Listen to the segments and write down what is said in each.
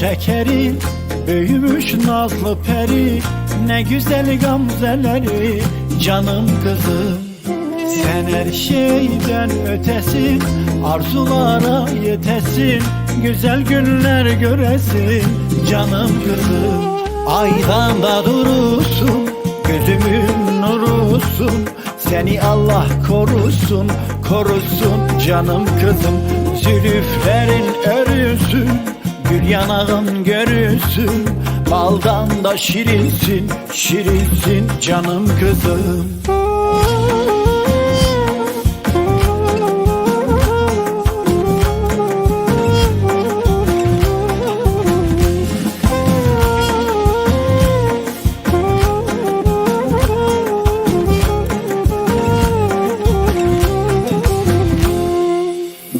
şekeri Büyümüş nazlı peri. Ne güzel gamzeleri Canım kızım. Sen her şeyden ötesin Arzulara yetesin. Güzel günler göresin Canım kızım. Aydan da durursun Gözümün nurusun Seni Allah korusun Korusun canım kızım. Zülüflerin Gül yanağın görürsün Baldan da şirinsin Şirinsin canım kızım.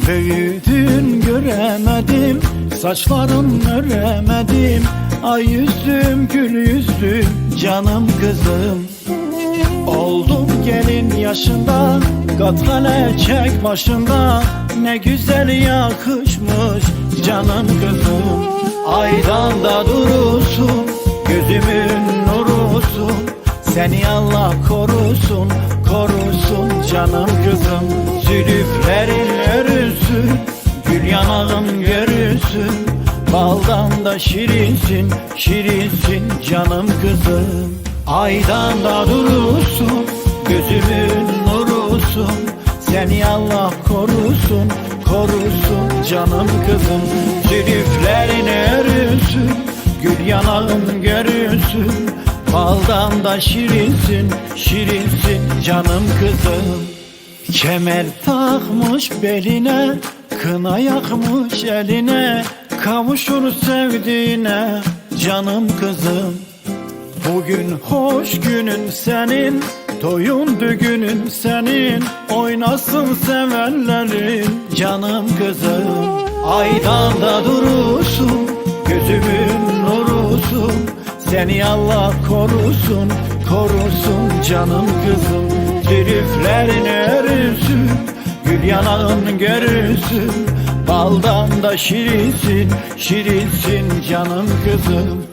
Büyüdün göremedim Saçların öremedim Ay yüzüm gül yüzüm Canım kızım. Oldum gelin yaşında Katkale çek başında. Ne güzel yakışmış Canım kızım. Aydan da durursun Gözümün nurusun Seni Allah korusun Korusun canım kızım. Zülüflerin örüsün Gül yanağın görürsün Baldan da şirinsin Şirinsin canım kızım. Aydan da durursun Gözümün nurusun. Seni Allah korusun Korusun canım kızım. Zülüflerin örüsün Gül yanağın görürsün Baldan da şirinsin Şirinsin canım kızım. Kemer takmış beline Kına yakmış eline Kavuşur sevdiğine. Canım kızım Bugün hoş günün senin. Toyun düğünün senin Oynasın sevenlerin. Canım kızım Aydan da durursun Gözümün nurusun. Seni Allah korusun Korusun canım kızım. Zülüflerin örüsün Gül yanağın görürsün Baldan da şirinsin Şirinsin canım kızım